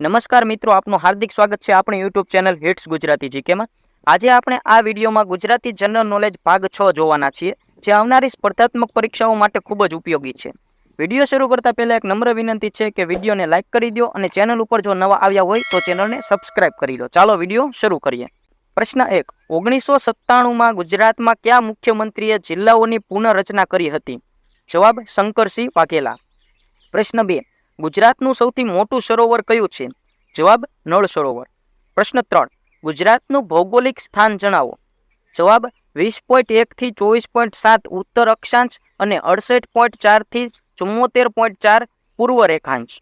નમસ્કાર મિત્રો, આપનું હાર્દિક સ્વાગત છે આપણી યુટ્યુબ ચેનલ હિટ્સ ગુજરાતી જીકેમાં આજે આપણે આ વિડીયોમાં ગુજરાતી જનરલ નોલેજ ભાગ છ જોવાના છીએ, જે આવનારી સ્પર્ધાત્મક પરીક્ષાઓ માટે ખૂબ જ ઉપયોગી છે. વીડિયો શરૂ કરતા પહેલાં એક નમ્ર વિનંતી છે કે વિડીયોને લાઇક કરી દો અને ચેનલ ઉપર જો નવા આવ્યા હોય તો ચેનલને સબસ્ક્રાઇબ કરી દો ચાલો વીડિયો શરૂ કરીએ. પ્રશ્ન એક, ઓગણીસો સત્તાણુંમાં ગુજરાતમાં કયા મુખ્યમંત્રીએ જિલ્લાઓની પુનઃરચના કરી હતી? જવાબ, શંકરસિંહ વાઘેલા. પ્રશ્ન બે ગુજરાતનું સૌથી મોટું સરોવર કયું છે? જવાબ, નળ સરોવર. પ્રશ્ન ત્રણ, ગુજરાતનું ભૌગોલિક સ્થાન જણાવો. જવાબ, વીસ પોઈન્ટ એકથી ચોવીસ પોઈન્ટ સાત ઉત્તર અક્ષાંશ અને અડસઠ પોઈન્ટ ચારથી ચુમ્મોતેર પોઈન્ટ ચાર પૂર્વ રેખાંશ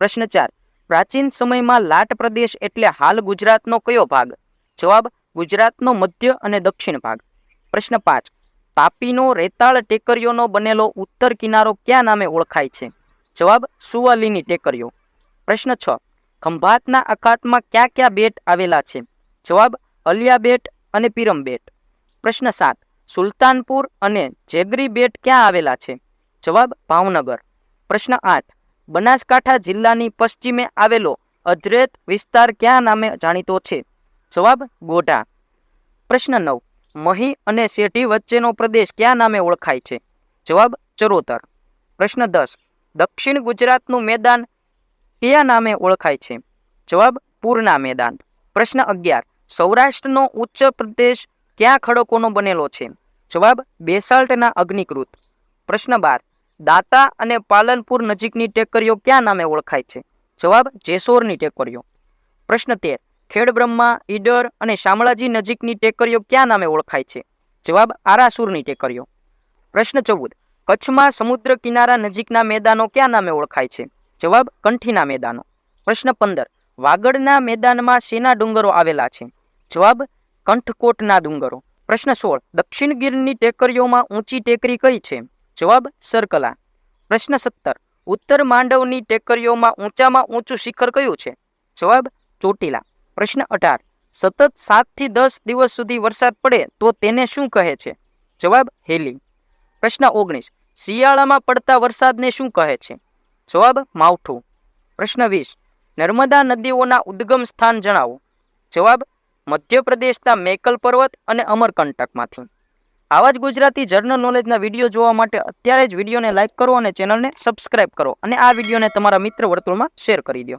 પ્રશ્ન ચાર, પ્રાચીન સમયમાં લાટ પ્રદેશ એટલે હાલ ગુજરાતનો કયો ભાગ? જવાબ, ગુજરાતનો મધ્ય અને દક્ષિણ ભાગ. પ્રશ્ન પાંચ, તાપીનો રેતાળ ટેકરીઓનો બનેલો ઉત્તર કિનારો ક્યાં નામે ઓળખાય છે? જવાબ સુવાલીની ટેકરીઓ. પ્રશ્ન છ, ખંભાતના અખાતમાં કયા કયા બેટ આવેલા છે? જવાબ, અલિયા બેટ અને પીરમ બેટ. પ્રશ્ન સાત, સુલતાનપુર અને જેગરી બેટ ક્યાં આવેલા છે? જવાબ, ભાવનગર. પ્રશ્ન આઠ, બનાસકાંઠા જિલ્લાની પશ્ચિમે આવેલો અધ્રેત વિસ્તાર ક્યાં નામે જાણીતો છે? જવાબ, ગોઢા. પ્રશ્ન નવ, મહી અને શેઢી વચ્ચેનો પ્રદેશ કયા નામે ઓળખાય છે? જવાબ, ચરોતર. પ્રશ્ન દસ દક્ષિણ ગુજરાતનું મેદાન કયા નામે ઓળખાય છે? જવાબ, પૂરના મેદાન. પ્રશ્ન અગિયાર. સૌરાષ્ટ્રનો ઉચ્ચ પ્રદેશ ક્યાં ખડકોનો બનેલો છે? જવાબ, બેસાલ્ટના અગ્નિકૃત. પ્રશ્ન બાર. દાતા અને પાલનપુર નજીકની ટેકરીઓ ક્યાં નામે ઓળખાય છે? જવાબ, જેસોરની ટેકરીઓ. પ્રશ્ન તેર. ખેડબ્રહ્મા, ઈડર અને શામળાજી નજીકની ટેકરીઓ ક્યાં નામે ઓળખાય છે? જવાબ, આરાસુરની ટેકરીઓ. પ્રશ્ન ચૌદ. કચ્છમાં સમુદ્ર કિનારા નજીકના મેદાનો ક્યાં નામે ઓળખાય છે? જવાબ, કંઠીના મેદાનો. પ્રશ્ન પંદર, વાગડના મેદાનમાં શેના ડુંગરો આવેલા છે? જવાબ, કંઠકોટના ડુંગરો. પ્રશ્ન સોળ, દક્ષિણ ગીરની ટેકરીઓમાં ઊંચી ટેકરી કઈ છે? જવાબ, સરકલા. પ્રશ્ન સત્તર, ઉત્તર માંડવની ટેકરીઓમાં ઊંચામાં ઊંચું શિખર કયું છે? જવાબ, ચોટીલા. પ્રશ્ન અઢાર, સતત સાતથી દસ દિવસ સુધી વરસાદ પડે તો તેને શું કહે છે? જવાબ, હેલી. પ્રશ્ન ઓગણીસ શિયાળામાં પડતા વરસાદને શું કહે છે? જવાબ, માવઠું. પ્રશ્ન વીસ. નર્મદા નદીઓના ઉદ્ગમ સ્થાન જણાવો. જવાબ, મધ્યપ્રદેશના મેકલ પર્વત અને અમરકંટકમાંથી. આવા જ ગુજરાતી જર્નલ નોલેજના વીડિયો જોવા માટે અત્યારે જ વિડીયોને લાઇક કરો અને ચેનલને સબસ્ક્રાઇબ કરો અને આ વિડીયોને તમારા મિત્ર વર્તુળમાં શેર કરી દો.